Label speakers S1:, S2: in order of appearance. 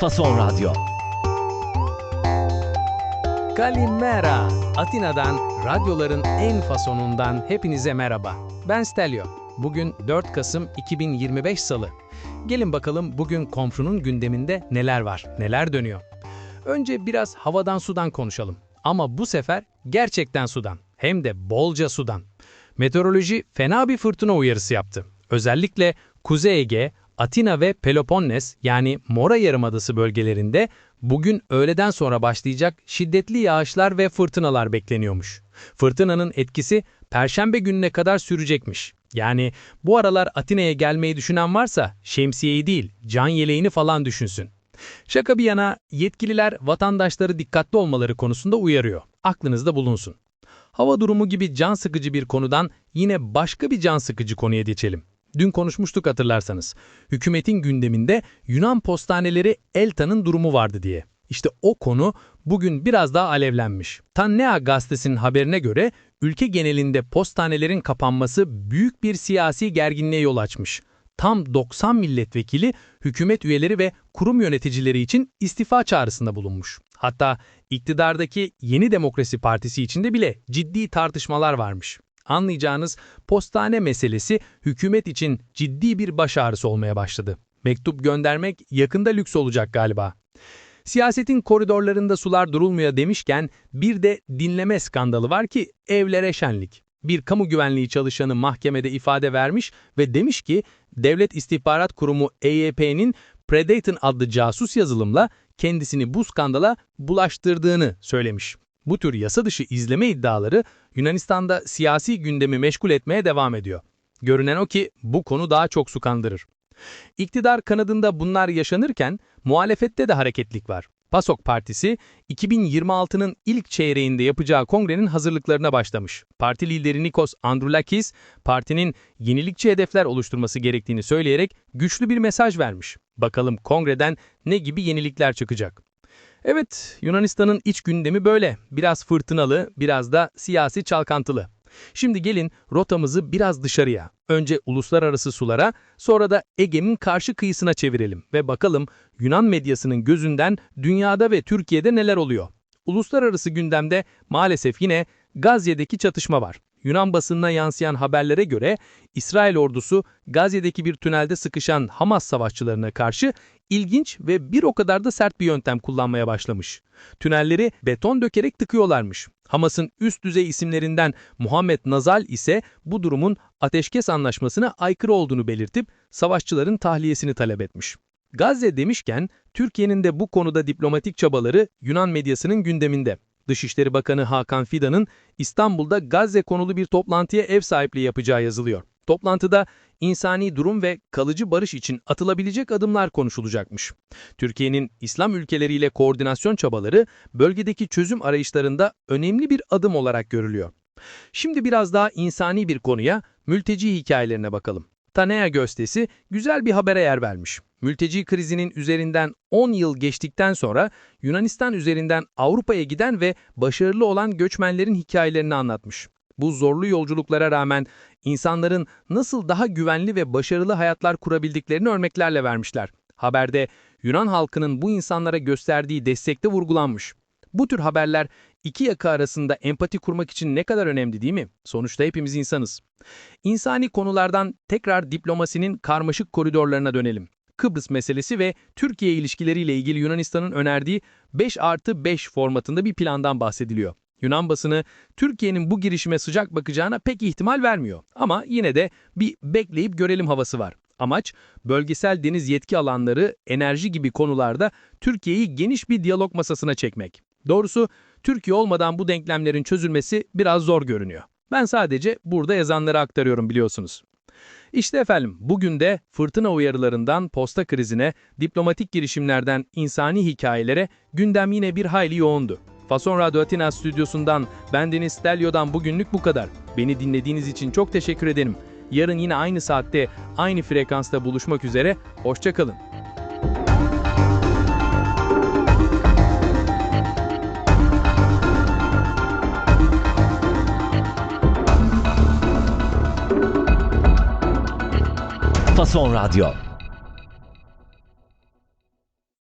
S1: Fason Radyo.
S2: Kalimera. Atina'dan, radyoların en fasonundan hepinize merhaba. Ben Stelio. Bugün 4 Kasım 2025 Salı. Gelin bakalım bugün komşunun gündeminde neler var, neler dönüyor. Önce biraz havadan sudan konuşalım. Ama bu sefer gerçekten sudan. Hem de bolca sudan. Meteoroloji fena bir fırtına uyarısı yaptı. Özellikle Kuzey Ege, Atina ve Peloponnes yani Mora Yarımadası bölgelerinde bugün öğleden sonra başlayacak şiddetli yağışlar ve fırtınalar bekleniyormuş. Fırtınanın etkisi perşembe gününe kadar sürecekmiş. Yani bu aralar Atina'ya gelmeyi düşünen varsa şemsiyeyi değil, can yeleğini falan düşünsün. Şaka bir yana yetkililer vatandaşları dikkatli olmaları konusunda uyarıyor. Aklınızda bulunsun. Hava durumu gibi can sıkıcı bir konudan yine başka bir can sıkıcı konuya geçelim. Dün konuşmuştuk hatırlarsanız. Hükümetin gündeminde Yunan postaneleri Elta'nın durumu vardı diye. İşte o konu bugün biraz daha alevlenmiş. Tannea gazetesinin haberine göre ülke genelinde postanelerin kapanması büyük bir siyasi gerginliğe yol açmış. Tam 90 milletvekili, hükümet üyeleri ve kurum yöneticileri için istifa çağrısında bulunmuş. Hatta iktidardaki Yeni Demokrasi Partisi içinde bile ciddi tartışmalar varmış. Anlayacağınız postane meselesi hükümet için ciddi bir baş ağrısı olmaya başladı. Mektup göndermek yakında lüks olacak galiba. Siyasetin koridorlarında sular durulmuyor demişken bir de dinleme skandalı var ki evlere şenlik. Bir kamu güvenliği çalışanı mahkemede ifade vermiş ve demiş ki Devlet İstihbarat Kurumu EYP'nin Predaton adlı casus yazılımla kendisini bu skandala bulaştırdığını söylemiş. Bu tür yasa dışı izleme iddiaları Yunanistan'da siyasi gündemi meşgul etmeye devam ediyor. Görünen o ki bu konu daha çok su kandırır. İktidar kanadında bunlar yaşanırken muhalefette de hareketlik var. PASOK Partisi 2026'nın ilk çeyreğinde yapacağı kongrenin hazırlıklarına başlamış. Parti lideri Nikos Androulakis, partinin yenilikçi hedefler oluşturması gerektiğini söyleyerek güçlü bir mesaj vermiş. Bakalım kongreden ne gibi yenilikler çıkacak? Evet, Yunanistan'ın iç gündemi böyle. Biraz fırtınalı, biraz da siyasi çalkantılı. Şimdi gelin rotamızı biraz dışarıya, önce uluslararası sulara, sonra da Ege'nin karşı kıyısına çevirelim ve bakalım Yunan medyasının gözünden dünyada ve Türkiye'de neler oluyor. Uluslararası gündemde maalesef yine Gazze'deki çatışma var. Yunan basınına yansıyan haberlere göre İsrail ordusu Gazze'deki bir tünelde sıkışan Hamas savaşçılarına karşı ilginç ve bir o kadar da sert bir yöntem kullanmaya başlamış. Tünelleri beton dökerek tıkıyorlarmış. Hamas'ın üst düzey isimlerinden Muhammed Nazal ise bu durumun ateşkes anlaşmasına aykırı olduğunu belirtip savaşçıların tahliyesini talep etmiş. Gazze demişken Türkiye'nin de bu konuda diplomatik çabaları Yunan medyasının gündeminde. Dışişleri Bakanı Hakan Fidan'ın İstanbul'da Gazze konulu bir toplantıya ev sahipliği yapacağı yazılıyor. Toplantıda insani durum ve kalıcı barış için atılabilecek adımlar konuşulacakmış. Türkiye'nin İslam ülkeleriyle koordinasyon çabaları bölgedeki çözüm arayışlarında önemli bir adım olarak görülüyor. Şimdi biraz daha insani bir konuya, mülteci hikayelerine bakalım. Tanea Göstesi güzel bir habere yer vermiş. Mülteci krizinin üzerinden 10 yıl geçtikten sonra Yunanistan üzerinden Avrupa'ya giden ve başarılı olan göçmenlerin hikayelerini anlatmış. Bu zorlu yolculuklara rağmen insanların nasıl daha güvenli ve başarılı hayatlar kurabildiklerini örneklerle vermişler. Haberde Yunan halkının bu insanlara gösterdiği destekte vurgulanmış. Bu tür haberler iki yaka arasında empati kurmak için ne kadar önemli değil mi? Sonuçta hepimiz insanız. İnsani konulardan tekrar diplomasinin karmaşık koridorlarına dönelim. Kıbrıs meselesi ve Türkiye ilişkileriyle ilgili Yunanistan'ın önerdiği 5 artı 5 formatında bir plandan bahsediliyor. Yunan basını Türkiye'nin bu girişime sıcak bakacağına pek ihtimal vermiyor. Ama yine de bir bekleyip görelim havası var. Amaç bölgesel deniz yetki alanları, enerji gibi konularda Türkiye'yi geniş bir diyalog masasına çekmek. Doğrusu Türkiye olmadan bu denklemlerin çözülmesi biraz zor görünüyor. Ben sadece burada yazanları aktarıyorum biliyorsunuz. İşte efendim bugün de fırtına uyarılarından posta krizine, diplomatik girişimlerden insani hikayelere gündem yine bir hayli yoğundu. Fason Radyo Atina stüdyosundan ben Stelio'dan bugünlük bu kadar. Beni dinlediğiniz için çok teşekkür ederim. Yarın yine aynı saatte, aynı frekansta buluşmak üzere. Hoşçakalın.
S1: Fason Radyo.